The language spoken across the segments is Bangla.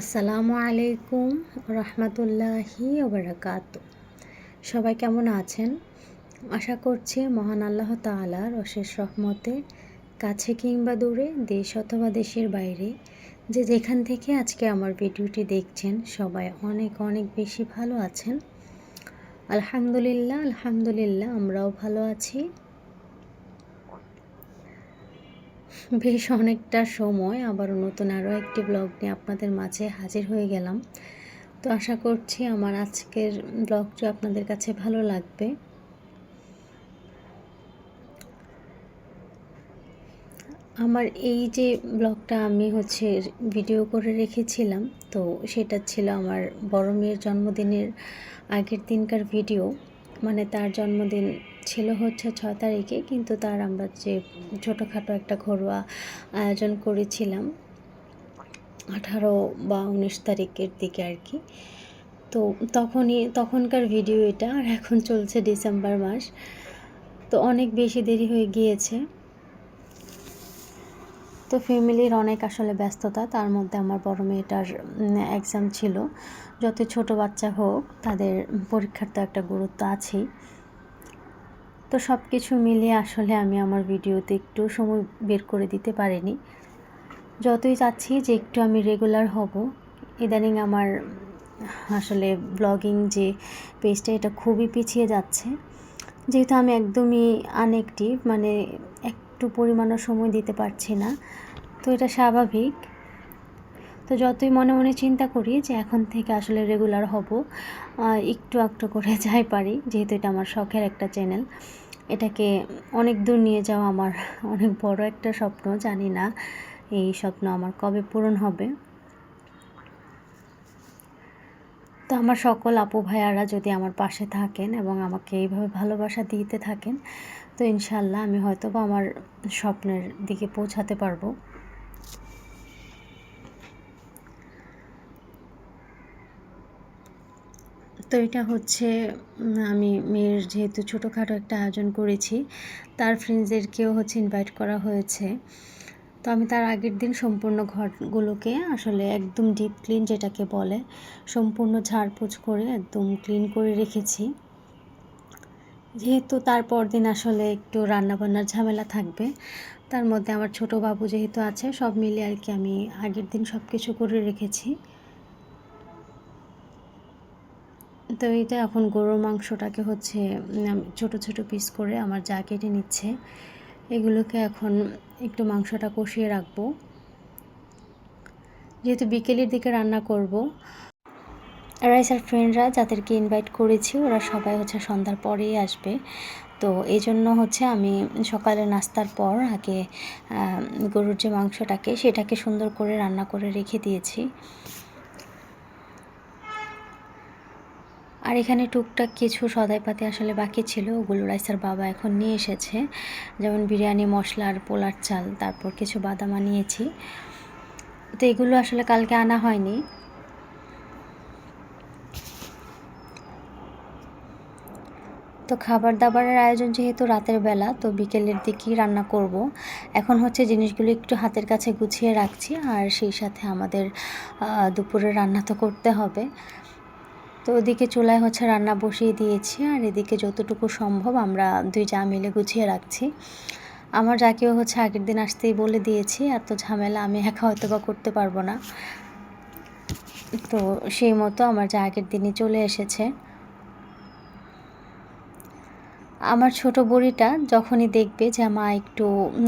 আসসালামু আলাইকুম রহমতুল্লাহি ওবরাকাত সবাই কেমন আছেন? আশা করছি মহান আল্লাহ তালার অশেষ রহমতে, কাছে কিংবা দূরে, দেশ অথবা দেশের বাইরে, যে যেখান থেকে আজকে আমার ভিডিওটি দেখছেন, সবাই অনেক অনেক বেশি ভালো আছেন। আলহামদুলিল্লাহ আলহামদুলিল্লাহ, আমরাও ভালো আছি। বেশ অনেকটা সময় আবার নতুন আরও একটি ব্লগ নিয়ে আপনাদের মাঝে হাজির হয়ে গেলাম। তো আশা করছি আমার আজকের ব্লগটি আপনাদের কাছে ভালো লাগবে। আমার এই যে ব্লগটা আমি হচ্ছে ভিডিও করে রেখেছিলাম, তো সেটা ছিল আমার বড় মেয়ের জন্মদিনের আগের দিনকার ভিডিও মানে তার জন্মদিন ছিল হচ্ছে ছ তারিখে, কিন্তু তার আমরা যে ছোটোখাটো একটা ঘরোয়া আয়োজন করেছিলাম আঠারো বা উনিশ তারিখের দিকে আর কি। তো তখনই, তখনকার ভিডিও এটা, আর এখন চলছে ডিসেম্বর মাস। তো অনেক বেশি দেরি হয়ে গিয়েছে। তো ফ্যামিলির অনেক আসলে ব্যস্ততা, তার মধ্যে আমার বড় মেয়েটার এক্সাম ছিল। যত ছোট বাচ্চা হোক, তাদের পরীক্ষার তো একটা গুরুত্ব আছেই। তো সব কিছু মিলিয়ে আসলে আমি আমার ভিডিওতে একটু সময় বের করে দিতে পারিনি। যতই চাচ্ছি যে একটু আমি রেগুলার হব, ইদানিং আমার আসলে ব্লগিং যে পেজটা এটা খুবই পিছিয়ে যাচ্ছে। যেহেতু আমি একদমই আনএক্টিভ মানে একটু পরিমাণও সময় দিতে পারছি না। তো এটা স্বাভাবিক। তো যতই মনে মনে চিন্তা করি যে এখন থেকে আসলে রেগুলার হব একটু একটু করে যাই পারি, যেহেতু এটা আমার শখের একটা চ্যানেল এটাকে অনেক দূর নিয়ে যাওয়া আমার অনেক বড় একটা স্বপ্ন, জানি না এই স্বপ্ন আমার কবে পূরণ হবে। তো আমার সকল আপু ভাইয়ারা যদি আমার পাশে থাকেন এবং আমাকে এইভাবে ভালোবাসা দিতে থাকেন তো ইনশাল্লাহ আমি হয়তো বা আমার স্বপ্নের দিকে পৌঁছাতে পারব। তো এটা হচ্ছে আমি মেয়ের যেহেতু ছোটোখাটো একটা আয়োজন করেছি, তার ফ্রেন্ডসদেরকেও হচ্ছে ইনভাইট করা হয়েছে। তো আমি তার আগের দিন সম্পূর্ণ ঘরগুলোকে আসলে একদম ডিপ ক্লিন যেটাকে বলে, সম্পূর্ণ ঝাড়পোছ করে একদম ক্লিন করে রেখেছি। যেহেতু তারপর দিন আসলে একটু রান্নাবান্নার ঝামেলা থাকবে, তার মধ্যে আমার ছোট বাবু যেহেতু আছে, সব মিলে আর কি আমি আগের দিন সব কিছু করে রেখেছি। তো এইটা এখন গরুর মাংসটাকে হচ্ছে ছোট ছোট পিস করে আমার যা কেটে নিচ্ছে, এগুলোকে এখন একটু মাংসটা কষিয়ে রাখব। যেহেতু বিকেলের দিকে রান্না করব রাইসার ফ্রেন্ডরা যাদেরকে ইনভাইট করেছি, ওরা সবাই হচ্ছে সন্ধ্যার পরেই আসবে। তো এই জন্য হচ্ছে আমি সকালে নাস্তার পর আগে গরুর যে মাংসটাকে, সেটাকে সুন্দর করে রান্না করে রেখে দিয়েছি। আর এখানে টুকটাক কিছু সদাইপাতি আসলে বাকি ছিল, ওগুলো রাইসার বাবা এখন নিয়ে এসেছে। যেমন বিরিয়ানি মশলার পোলার চাল, তারপর কিছু বাদাম আনিয়েছি তো এগুলো আসলে কালকে আনা হয়নি। তো খাবার দাবারের আয়োজন যেহেতু রাতের বেলা, তো বিকেলের দিকেই রান্না করব। এখন হচ্ছে জিনিসগুলো একটু হাতের কাছে গুছিয়ে রাখছি, আর সেই সাথে আমাদের দুপুরে রান্না তো করতে হবে। তো ওদিকে চুলায় হচ্ছে রান্না বসিয়ে দিয়েছি, আর এদিকে যতটুকু সম্ভব আমরা দুই যা মিলে গুছিয়ে রাখছি। আমার যাকেও হচ্ছে আগের দিন আসতেই বলে দিয়েছি, এত ঝামেলা আমি একা হয়তো বা করতে পারব না। তো সেই মতো আমার যা আগের দিনই চলে এসেছে। আমার ছোট বুড়িটা যখনই দেখবে যে মা একটু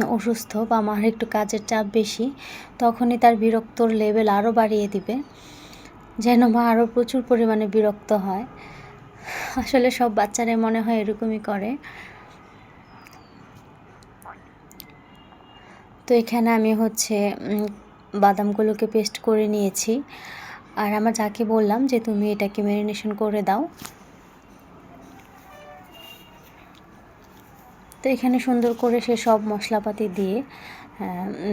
অসুস্থ বা মার একটু কাজের চাপ বেশি, তখনই তার বিরক্তর লেভেল আরও বাড়িয়ে দিবে। যেন মা আরও প্রচুর পরিমাণে বিরক্ত হয়। আসলে সব বাচ্চারা মনে হয় এরকমই করে। তো এখানে আমি হচ্ছে বাদামগুলোকে পেস্ট করে নিয়েছি। আর আমার যাকে বললাম যে, তুমি এটাকে ম্যারিনেশন করে দাও। তো এখানে সুন্দর করে সে সব মশলাপাতি দিয়ে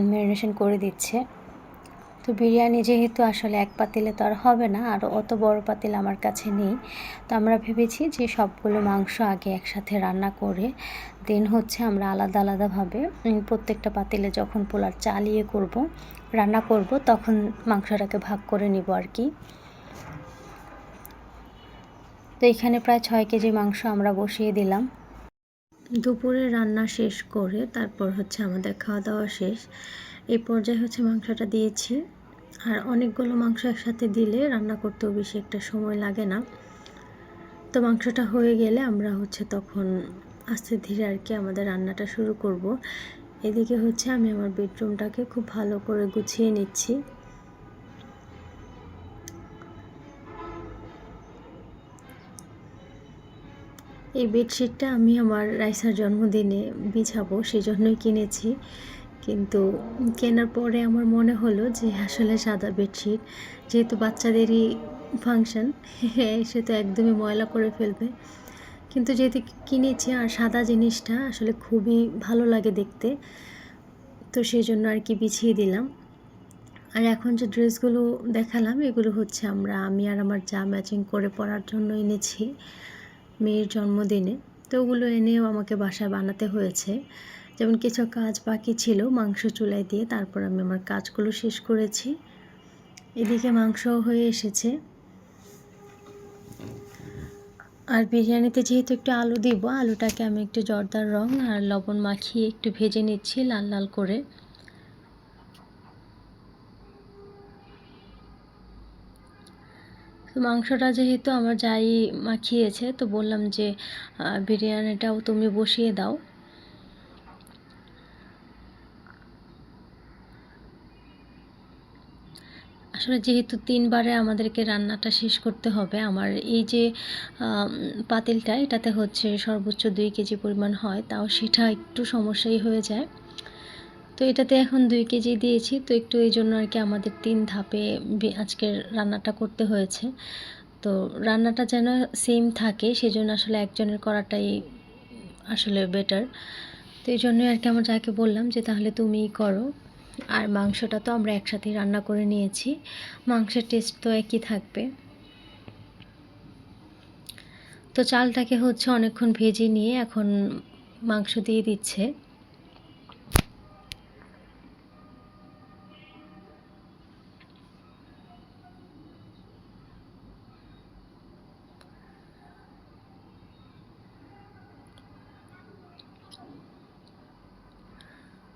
ম্যারিনেশন করে দিচ্ছে। তো বিরিয়ানি যেহেতু আসলে এক পাতিলে তো আর হবে না, আর অত বড় পাতিল আমার কাছে নেই। তো আমরা ভেবেছি যে সবগুলো মাংস আগে একসাথে রান্না করে, দেন হচ্ছে আমরা আলাদা আলাদাভাবে প্রত্যেকটা পাতিলে যখন পোলার চালিয়ে করব, রান্না করব, তখন মাংসটাকে ভাগ করে নিব আর কি। তো এখানে প্রায় ছয় কেজি মাংস আমরা বসিয়ে দিলাম। দুপুরে রান্না শেষ করে তারপর হচ্ছে আমাদের খাওয়া দাওয়া শেষ। এই পর্যায়ে হচ্ছে মাংসটা দিয়েছি। আর অনেকগুলো মাংস একসাথে দিলে রান্না করতেও বেশি একটা সময় লাগে না। তো মাংসটা হয়ে গেলে আমরা হচ্ছে তখন আস্তে ধীরে আর কি আমাদের রান্নাটা শুরু করব। এদিকে হচ্ছে আমি আমার বেডরুমটাকে খুব ভালো করে গুছিয়ে নিচ্ছি। এই বেডশিটটা আমি আমার রাইসার জন্মদিনে বিছাবো সেই জন্যই কিনেছি। কিন্তু কেনার পরে আমার মনে হলো যে আসলে সাদা বেডশিট যেহেতু বাচ্চাদেরই ফাংশন সে তো একদমই ময়লা করে ফেলবে। কিন্তু যেহেতু কিনেছি আর সাদা জিনিসটা আসলে খুবই ভালো লাগে দেখতে, তো সেই জন্য আর কি বিছিয়ে দিলাম। আর এখন যে ড্রেসগুলো দেখালাম, এগুলো হচ্ছে আমরা, আমি আর আমার যা ম্যাচিং করে পরার জন্য এনেছি। মেয়ের জন্মদিনে। তো ওগুলো এনেও আমাকে বাসায় বানাতে হয়েছে। যেমন কিছু কাজ বাকি ছিল মাংস চুলায় দিয়ে, তারপর আমি আমার কাজগুলো শেষ করেছি। এদিকে মাংস হয়ে এসেছে। আর বিরিয়ানিতে যেহেতু একটু আলু দিব, আলুটাকে আমি একটু জর্দার রং আর লবণ মাখিয়ে একটু ভেজে নিচ্ছি লাল লাল করে। তো মাংসটা যেহেতু আমার যাই মাখিয়েছে, তো বললাম যে বিরিয়ানিটাও তুমি বসিয়ে দাও। আসলে যেহেতু তিনবারে আমাদেরকে রান্নাটা শেষ করতে হবে, আমার এই যে পাতিলটা, এটাতে হচ্ছে সর্বোচ্চ দুই কেজি পরিমাণ হয়, তাও সেটা একটু সমস্যাই হয়ে যায়। তো এটাতে এখন দুই কেজি দিয়েছি। তো একটু এই জন্য আর কি আমাদের তিন ধাপে আজকের রান্নাটা করতে হয়েছে। তো রান্নাটা যেন সেম থাকে, সেজন্য আসলে একজনের করাটাই আসলে বেটার তো এই জন্যই আর কি আমার যাকে বললাম যে, তাহলে তুমিই করো। আর মাংসটা তো আমরা একসাথেই রান্না করে নিয়েছি। মাংসের টেস্ট তো একই থাকবে। তো চালটাকে হচ্ছে অনেকক্ষণ ভেজে নিয়ে এখন মাংস দিয়ে দিচ্ছে।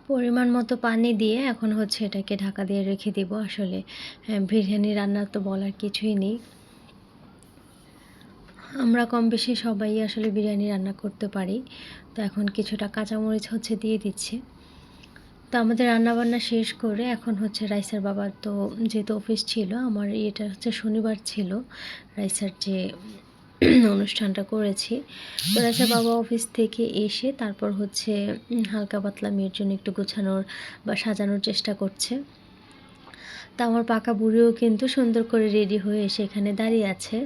পরিমাণ মতো পানি দিয়ে এখন হচ্ছে এটাকে ঢাকা দিয়ে রেখে দিব আসলে। হ্যাঁ, বিরিয়ানি রান্না তো বলার কিছুই নেই। আমরা কম বেশি সবাই আসলে বিরিয়ানি রান্না করতে পারি। তো এখন কিছুটা কাঁচামরিচ হচ্ছে দিয়ে দিচ্ছে। তো আমাদের রান্নাবান্না শেষ করে এখন হচ্ছে রাইসার বাবার তো যেহেতু অফিস ছিল আমার এটা হচ্ছে শনিবার ছিল রাইসার যে অনুষ্ঠানটা করেছি। তো আচ্ছা বাবা অফিস থেকে এসে তারপর হচ্ছে হালকা পাতলা মেয়ের জন্য একটু গোছানোর বা সাজানোর চেষ্টা করছে। তা আমার পাকা বুড়িও কিন্তু সুন্দর করে রেডি হয়ে এসে এখানে দাঁড়িয়ে আছে।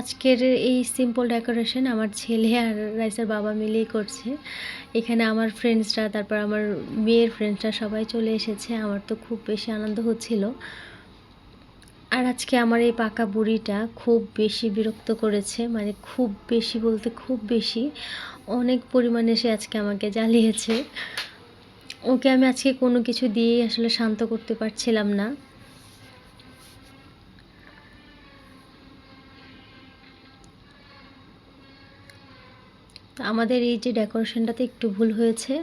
আজকের এই সিম্পল ডেকোরেশন আমার ছেলে আর রাইসের বাবা মিলেই করছে। এখানে আমার ফ্রেন্ডসরা তারপর আমার মেয়ের ফ্রেন্ডসরা সবাই চলে এসেছে। আমার তো খুব বেশি আনন্দ হচ্ছিল। আর আজকে আমার এই পাকা বুড়িটা খুব বেশি বিরক্ত করেছে মানে খুব বেশি বলতে খুব বেশি। অনেক পরিমাণে সে আজকে আমাকে জ্বালিয়েছে। ওকে আমি আজকে কোনো কিছু দিয়েই আসলে শান্ত করতে পারছিলাম না। আমাদের এই যে ডেকোরেশনটাতে একটু ভুল হয়েছে,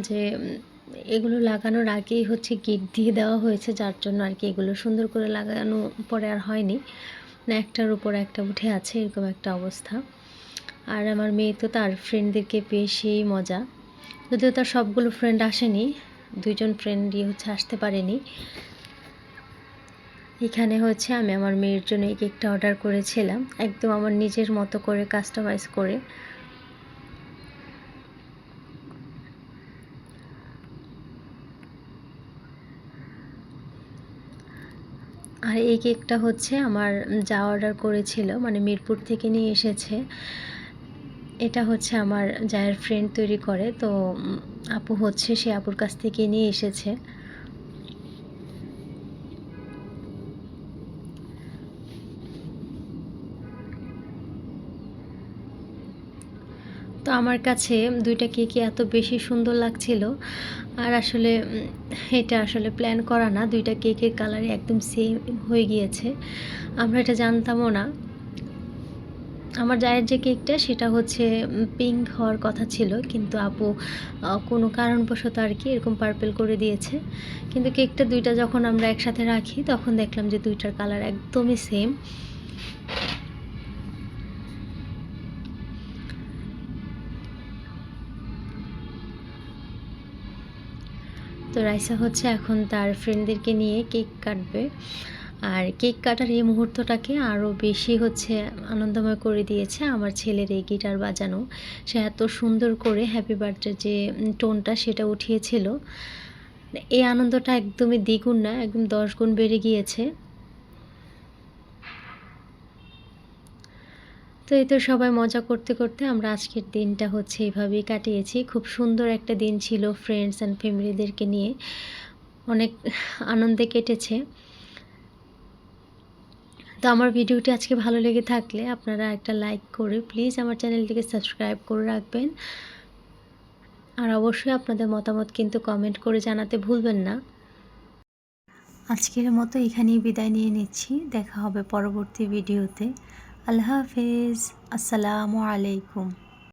যে, এগুলো লাগানোর আগেই হচ্ছে গিট দিয়ে দেওয়া হয়েছে, যার জন্য আর কি এগুলো সুন্দর করে লাগানো পরে আর হয়নি। না একটার উপর একটা উঠে আছে, এরকম একটা অবস্থা। আর আমার মেয়ে তো তার ফ্রেন্ডদেরকে পেয়ে সেই মজা। যদিও তার সবগুলো ফ্রেন্ড আসেনি, দুইজন ফ্রেন্ডই হচ্ছে আসতে পারেনি। এখানে হচ্ছে আমি আমার মেয়ের জন্য এই কেকটা অর্ডার করেছিলাম, একদম আমার নিজের মতো করে কাস্টমাইজ করে। আর এই কেকটা হচ্ছে আমার যা অর্ডার করেছিল মানে মিরপুর থেকে নিয়ে এসেছে। এটা হচ্ছে আমার যায়ের ফ্রেন্ড তৈরি করে, তো আপু হচ্ছে সে আপুর কাছ থেকে নিয়ে এসেছে। তো আমার কাছে দুইটা কেকই এত বেশি সুন্দর লাগছিল। আর আসলে এটা আসলে প্ল্যান করা না। দুইটা কেকের কালারই একদম সেম হয়ে গিয়েছে। আমরা এটা জানতামও না। আমার জায়ের যে কেকটা, সেটা হচ্ছে পিঙ্ক হওয়ার কথা ছিল। কিন্তু আপু কোনো কারণবশত আর কি এরকম পার্পেল করে দিয়েছে। কিন্তু কেকটা দুইটা যখন আমরা একসাথে রাখি, তখন দেখলাম যে দুইটার কালার একদমই সেম তো রাইসা হচ্ছে এখন তার ফ্রেন্ডদেরকে নিয়ে কেক কাটবে। আর কেক কাটার এই মুহূর্তটাকে আরও বেশি হচ্ছে আনন্দময় করে দিয়েছে আমার ছেলের এই গিটার বাজানো। সে এত সুন্দর করে হ্যাপি বার্থডে যে টোনটা সেটা উঠিয়েছিল। এই আনন্দটা একদমই দ্বিগুণ না, একদম দশ গুণ বেড়ে গিয়েছে। তো এই তো সবাই মজা করতে করতে আমরা আজকের দিনটা হচ্ছে এইভাবেই কাটিয়েছি। খুব সুন্দর একটা দিন ছিল ফ্রেন্ডস অ্যান্ড ফ্যামিলিদেরকে নিয়ে। অনেক আনন্দে কেটেছে। তো আমার ভিডিওটি আজকে ভালো লেগে থাকলে আপনারা একটা লাইক করে প্লিজ আমার চ্যানেলটিকে সাবস্ক্রাইব করে রাখবেন। আর অবশ্যই আপনাদের মতামত কিন্তু কমেন্ট করে জানাতে ভুলবেন না। আজকের মতো এখানেই বিদায় নিয়ে নিচ্ছি। দেখা হবে পরবর্তী ভিডিওতে আল্লাহ হাফেজ আসসালামু আলাইকুম